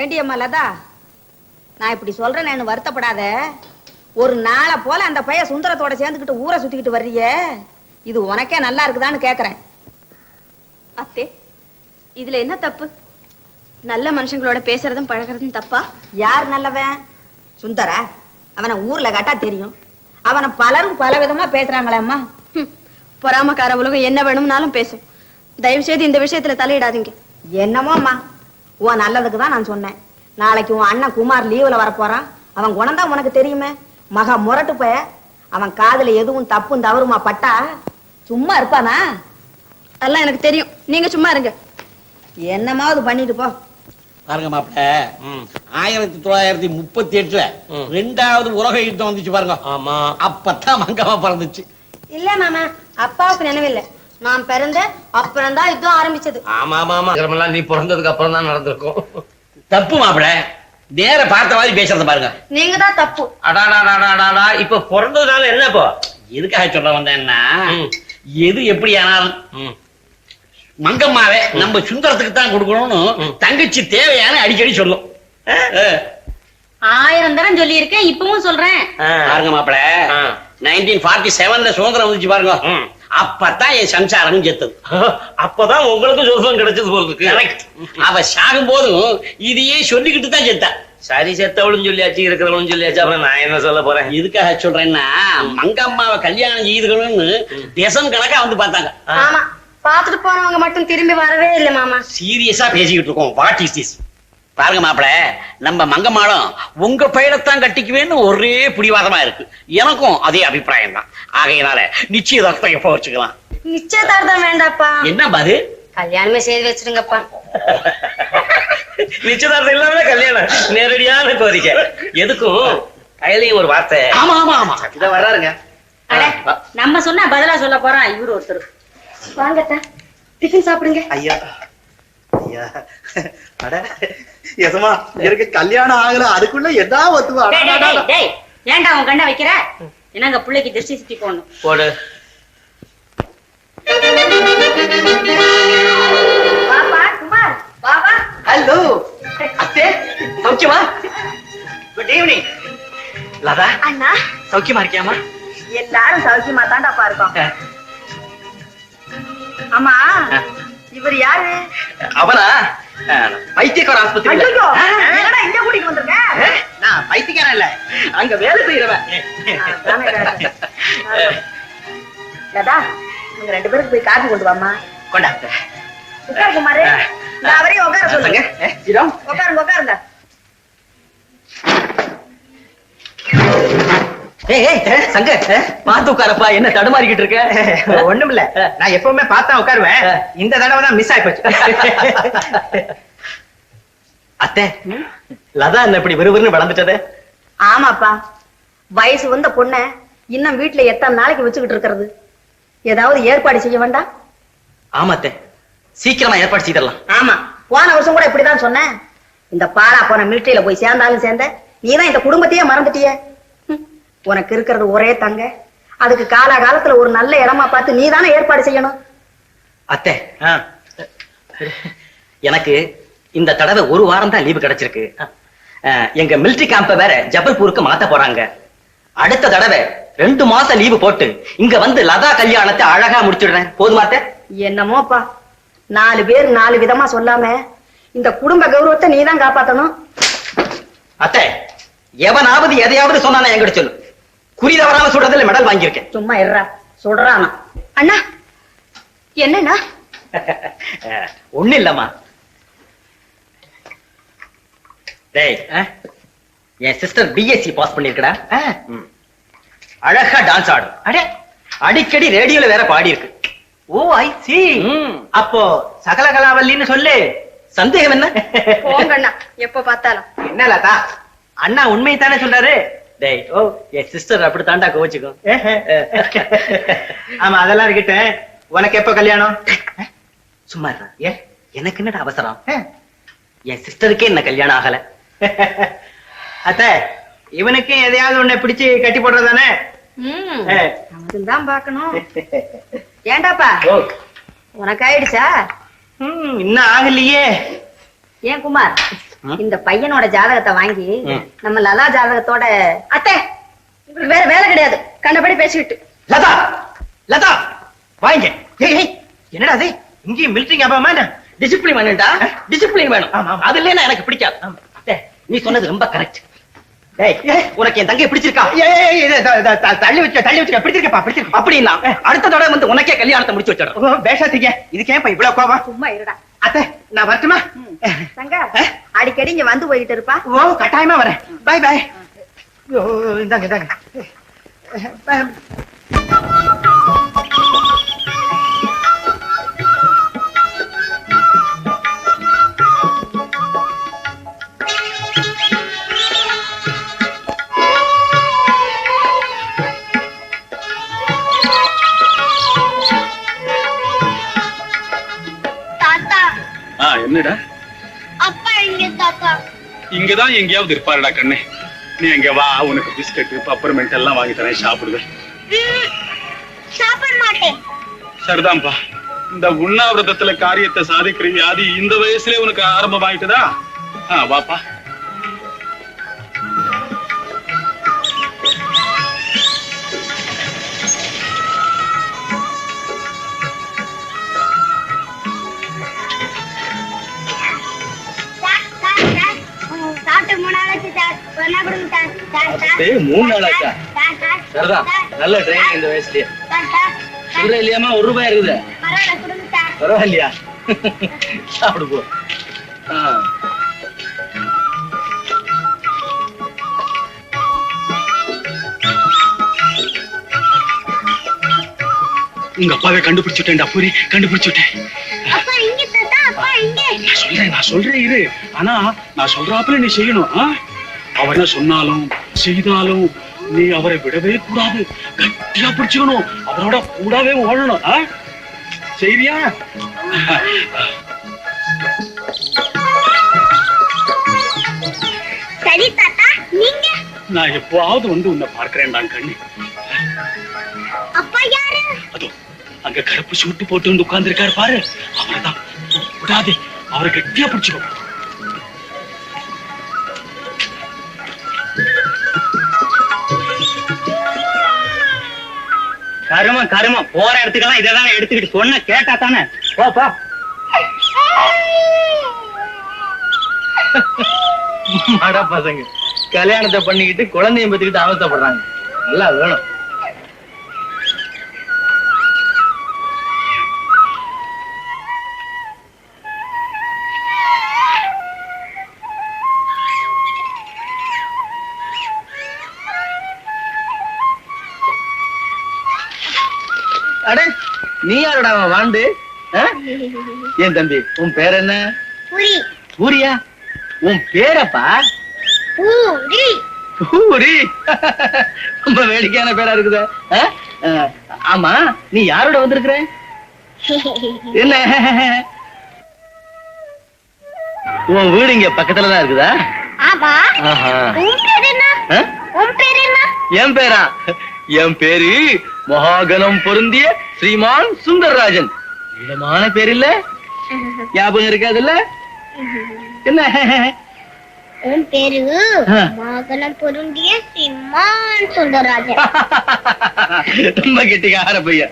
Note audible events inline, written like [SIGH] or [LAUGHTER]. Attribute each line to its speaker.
Speaker 1: ஏண்டி அம்மா லதா? நான் இப்படி சொல்றேன்னு வருத்தப்படாத? ஒரு நாளை போல அந்த பையன் சுந்தரத்தோட சேர்ந்துக்கிட்டு ஊரை சுத்திக்கிட்டு வர்றியே. இது உனக்கே நல்லா இருக்குதான்னு கேக்குறேன்.
Speaker 2: அத்தே இதுல என்ன தப்பு? நல்ல மனுஷங்களோட பேசுறதும் பழகுறதும் தப்பா?
Speaker 1: யார் நல்லவன்? சுந்தரா அவனை ஊர்ல கேட்டா தெரியும். அவனை பலரும் பல விதமா பேசுறாங்களே அம்மா.
Speaker 2: ஹம், பொறாமக்கார உலகம் என்ன வேணும்னாலும் பேசும். தயவு செய்து இந்த விஷயத்துல தலையிடாதீங்க.
Speaker 1: என்னமோ அம்மா. உன் நல்லதுக்கு தான் நான் சொன்னேன். நாளைக்கு உன் அண்ணன் குமார் லீவுல வரப்போறான். அவன் குணம்தான் உனக்கு தெரியுமே. மகா முரட்டு பய. அவன் காதுல எதுவும் தப்பும் தவறுமா பட்டா சும்மா இருப்பானா?
Speaker 2: அதெல்லாம் எனக்கு தெரியும். நீங்க சும்மா இருங்க.
Speaker 1: என்னமாவது பண்ணிட்டு போ.
Speaker 3: பாருங்க மாப்பிள ஆயிரத்தி தொள்ளாயிரத்தி முப்பத்தி எட்டுல ரெண்டாவது உலக யுத்தம் வந்துச்சு பாருங்க.
Speaker 4: ஆமா.
Speaker 3: அப்பதான் மங்கம்மா பிறந்துச்சு.
Speaker 2: இல்ல மாமா அப்பாவுக்கு நினைவில்லை. நான் பிறந்த அப்புறம் தான் யுத்தம் ஆரம்பிச்சது
Speaker 4: ஆமா ஆமா ஆமா இதெல்லாம் நீ பிறந்ததுக்கு அப்புறம் தான் நடந்திருக்கும்
Speaker 3: தப்பு மாப்பிள நேர பார்த்த மாதிரி பேசுறத பாருங்க
Speaker 2: நீங்க தான் தப்பு
Speaker 4: அடாடாடாடாடா இப்ப பிறந்ததுனால என்ன இப்போ
Speaker 3: எதுக்காக சொல்ல வந்தேன்னா. எது எப்படி ஆனாலும். மங்கம்மாவே நம்ம சுந்தரத்துக்கு தான் கொடுக்கணும்னு. தங்கச்சி தேவையான அடிக்கடி சொல்லும்.
Speaker 2: ஆயிரம் தரம் சொல்லி இருக்கேன் இப்பவும் சொல்றேன்.
Speaker 3: பாருங்க மாப்பிள. நைன்டீன் ஃபார்ட்டி செவன்ல சுதந்திரம் வந்துச்சு பாருங்க. அப்பதான் என் சம்சாரம் செத்தது. [LAUGHS]
Speaker 4: அப்பதான் உங்களுக்கு சுதந்திரம் கிடைச்சது போல இருக்கு.
Speaker 3: அவ சாகும் போதும் இதையே சொல்லிக்கிட்டு தான் செத்தா.
Speaker 4: சரி செத்தவளும் சொல்லியாச்சு இருக்கிறவளும் சொல்லியாச்சு. அப்புறம் நான் என்ன சொல்ல போறேன்?
Speaker 3: எதுக்காக சொல்றேன்னா மங்கம்மாவை கல்யாணம் செய்துக்கணும்னு தேசம் கணக்கா வந்து பார்த்தாங்க.
Speaker 2: ஆமா. பாத்துட்டு போனவங்க மட்டும் திரும்பி வரவே இல்லை மாமா.
Speaker 3: சீரியஸா பேசிக்கிட்டு இருக்கோம். வாட் இஸ் திஸ் பாருங்க மாப்பிள நம்ம மங்கம்மாளும் உங்க பையனைத்தான் கட்டிக்குவேன்னு ஒரே பிடிவாதமா இருக்கு. எனக்கும் அதே அபிப்பிராயம் தான் ஆகையினால நிச்சயதார்த்தம் எப்போ வச்சுக்கலாம்?
Speaker 2: நிச்சயதார்த்தம் வேண்டாப்பா.
Speaker 3: என்ன பாது
Speaker 2: கல்யாணமே செய்து வச்சிருங்கப்பா.
Speaker 4: நிச்சயதார்த்தம் இல்லாம கல்யாணம். நேரடியான கோரிக்கை. எதுக்கும்? கையிலையும் ஒரு வார்த்தை.
Speaker 3: ஆமா ஆமா ஆமா.
Speaker 4: இத வர்றாருங்க
Speaker 2: நம்ம சொன்னா பதிலா சொல்ல போறான் இவரு ஒருத்தர். வாங்கத்தா டிஃபன் சாப்பிடுங்க.
Speaker 5: ஐயா. ஐயா. அட எசமா எனக்கு கல்யாணம் ஆகல அதுக்குள்ள என்ன ஒத்துவா?
Speaker 2: ஏன்டா உன் கண்ணை வைக்கிற? என்னங்க பிள்ளைக்கு திருஷ்டி சுத்தி போடணும்.
Speaker 4: போடு.
Speaker 1: பாப்பா குமார் பாபா
Speaker 5: ஹலோ அத்தே சௌக்கியமா? குட் ஈவினிங் லதா
Speaker 2: அண்ணா.
Speaker 5: சௌக்கியமா இருக்கியாமா
Speaker 1: எல்லாரும் சௌக்கியமா தாண்டாப்பா இருக்கோம். ஆமா இவர் யாரு?
Speaker 5: அவனா? பைத்தியக்கார ஆஸ்பத்திரி
Speaker 1: என்னடா இங்க கூட்டிட்டு வந்திருக்க?
Speaker 5: நான் பைத்தியக்காரன் இல்ல. அங்க வேலை செய்யறவன்.
Speaker 1: லதா நீங்க ரெண்டு பேருக்கு போய் காபி கொண்டு வாமா
Speaker 5: கொண்டா.
Speaker 1: உட்காரு குமாரு. இந்த அவரையும் உட்கார சொல்லுங்க உட்காருங்க உட்காருங்க.
Speaker 5: சங்க பாத்து உட்காரப்பா என்ன தடுமாறிக்கிட்டு இருக்க? ஒண்ணும் இல்ல நான் எப்பவுமே பார்த்தா உட்காருவேன். இந்த தடவை தான் மிஸ் ஆயிப்போச்சு. அத்தை லதா என்ன இப்படி விறுவிறுன்னு வளர்ந்துட்டது?
Speaker 1: ஆமாப்பா. வயசு வந்த பொண்ண இன்னும் வீட்டுல எத்தனை நாளைக்கு வச்சுக்கிட்டு இருக்கிறது? ஏதாவது ஏற்பாடு செய்ய வேண்டாம்
Speaker 5: ஆமா அத்தை. சீக்கிரமா ஏற்பாடு செய்திடலாம்.
Speaker 1: ஆமா. போன வருஷம் கூட இப்படிதான் சொன்னேன். இந்த பாலா போன மிலிட்டரியில போய் சேர்ந்தாலும் சேர்ந்த நீதான் இந்த குடும்பத்தையே மறந்துட்டியே. உனக்கு இருக்கிறது ஒரே தங்க. அதுக்கு காலாகாலத்துல ஒரு நல்ல இடமா பார்த்து நீ தானே ஏற்பாடு செய்யணும்?
Speaker 5: அத்தை எனக்கு இந்த தடவை ஒரு வாரம் தான் லீவு கிடைச்சிருக்கு எங்க மிலிட்டரி கேம்ப வேற ஜபல்பூருக்கு மாத்த போறாங்க. அடுத்த தடவை ரெண்டு மாசம் லீவு போட்டு இங்க வந்து லதா கல்யாணத்தை அழகா முடிச்சிடுறேன். போதுமா அத்தை?
Speaker 1: என்னமோப்பா நாலு பேர் நாலு விதமா சொல்லாம இந்த குடும்ப கௌரவத்தை நீ தான் காப்பாத்தணும்.
Speaker 5: அத்தை எவனாவது எதையாவது சொன்னானா என்கிட்ட சொல்லு. குறி தவறாம சுடுறதுல மெடல் வாங்கியிருக்கேன்.
Speaker 1: சும்மா இருறா சொல்றானா
Speaker 2: அண்ணா என்னண்ணா? [LAUGHS]
Speaker 5: அஹ், ஒண்ணும் இல்லம்மா. டேய் என் சிஸ்டர் பிஎஸ்சி பாஸ் பண்ணிருக்கடா. அழகா டான்ஸ் ஆடும் அடே அடிக்கடி ரேடியோல வேற பாடி இருக்கு ஓ ஐ சி அப்போ சகலகலாவல்லின்னு சொல்லு. சந்தேகம் என்ன?
Speaker 2: எப்ப பார்த்தாலும்.
Speaker 5: என்ன லதா? அண்ணா உண்மையை தானே சொல்றாரு? டேய் ஓ என் சிஸ்டர் அப்படி தாண்டா கோச்சுக்கும் ஆமா அதெல்லாம் இருக்கட்டும். உனக்கு எப்ப கல்யாணம்? சும்மா. ஏ? எனக்கு என்னடா அவசரம்? என் சிஸ்டருக்கே என்ன கல்யாணம் ஆகல. அத்த இவனுக்கு எதையாவது உன்னை பிடிச்சு கட்டி போடுறதானே
Speaker 1: ம். தான் பார்க்கணும். ஏண்டாப்பா
Speaker 5: ஓ.
Speaker 1: உனக்கு ஆயிடுச்சா?
Speaker 5: ம், இன்னும் ஆகலையே.
Speaker 1: ஏன் குமார்? இந்த பையனோட ஜாதகத்தை வாங்கி. நம்ம லதா ஜாதகத்தோட அத்தை உங்களுக்கு வேற வேலை கிடையாது. கண்டபடி பேசிக்கிட்டு.
Speaker 6: லதா! லதா! வாங்க. ஏய் ஏய் என்னடா அது இங்கேயும் மிலிட்டரி ஞாபகமா என்ன? டிசிப்ளின் வேணும்டா. டிசிப்ளின் வேணும். அது இல்லைன்னா எனக்கு பிடிக்காது? அத்தை, நீ சொன்னது ரொம்ப கரெக்ட் ஏய் உனக்கு என் தங்கை பிடிச்சிருக்கா? தள்ளி வச்சுக்க தள்ளி வச்சுக்க பிடிச்சிருக்கப்பா பிடிச்சிருக்க அப்படின்னா அடுத்த தடவை வந்து உனக்கே கல்யாணத்தை முடிச்சு வச்சிடறோம் பேசாதீங்க இதுக்கு ஏன் இவ்வளவு கோவம்
Speaker 1: சும்மா இருடா.
Speaker 6: அத்தை நான் வரட்டுமா?
Speaker 1: தங்க அடிக்கடி இங்க வந்து போயிட்டு இருப்பா.
Speaker 6: ஓ கட்டாயமா வரேன். Bye bye. இந்தாங்க இந்தாங்க.
Speaker 7: இங்கதான் எங்கேயாவது இருப்பாருடா கண்ணே. நீ எங்க வா உனக்கு பிஸ்கட் பப்பர்மெண்ட் எல்லாம் வாங்கி தரேன் சாப்பிடுவேன். சரிதான்ப்பா. இந்த உண்ணாவிரதத்துல காரியத்தை சாதிக்கிற வியாதி இந்த வயசுலயே உனக்கு ஆரம்பமாயிட்டுதா? வாப்பா.
Speaker 6: ஏய், மூணு நாள் ஆச்சா?
Speaker 8: சார் சார்
Speaker 6: சரிதான்
Speaker 8: சார்,
Speaker 6: நல்ல ட்ரைனிங் இந்த வயசுலயே. சில்லறை இல்லையாமா ஒரு ரூபாய் இருக்குது. பரவாயில்லையா? சாப்பிடு போ.
Speaker 7: உங்க அப்பாவை கண்டுபிடிச்சுட்டேன்டா புரி கண்டுபிடிச்சுட்டேன்.
Speaker 8: அப்பா இங்க தாத்தா அப்பா இங்க.
Speaker 7: நான் சொல்றேன் நான் சொல்றேன் இரு. ஆனா நான் சொல்றாப்புல நீ செய்யணும் ஆ? அவர் என்ன சொன்னாலும் செய்தாலும் நீ அவரை விடவே கூடாது. கட்டியா பிடிச்சுக்கணும். அவரோட கூடவே ஓடணும்? செய்வியா?
Speaker 8: சரி தாத்தா நீங்க?
Speaker 7: நான் எப்பவாவது வந்து உன்னை பார்க்கிறேன்டா கண்ணு.
Speaker 8: அப்பா யாரு?
Speaker 7: அதோ அங்க கருப்பு சூட்டு போட்டு வந்து உட்கார்ந்து இருக்காரு பாரு. அவர்தான் விடாதே அவரை கட்டியா பிடிச்சுக்கோ.
Speaker 6: கருமம் கருமம். போற இடத்துக்கெல்லாம் இதெல்லாம் எடுத்துக்கிட்டு சொன்ன கேட்டா தானே. போ போ. பசங்க. கல்யாணத்தை பண்ணிக்கிட்டு குழந்தையும் பத்திக்கிட்டு அவஸ்தைப்படுறாங்க. நல்லா வேணும். அட நீ யாரோட அவன் வாண்டு? ஏன் தம்பி உன் பேர் என்ன?
Speaker 8: புரி.
Speaker 6: பூரியா? உன் பேரப்பா?
Speaker 8: பூரி.
Speaker 6: ரொம்ப வேடிக்கையான பேரா இருக்குதே. ஆமா நீ யாரோட வந்திருக்கிற? என்ன? உன் வீடு இங்க பக்கத்துல தான் இருக்குதா? என் பேரா? என் பேரு மகாகணம் பொருந்திய ஸ்ரீமான் சுந்தரராஜன். நீளமான பேர் இல்ல ஞாபகம் இருக்காதுல்ல? என்ன?
Speaker 8: உன் பேரு. மகனம் பொருந்திய சிம்மான் சுந்தரராஜன். [LAUGHS]
Speaker 6: ரொம்ப கெட்டிக்கார பையன்?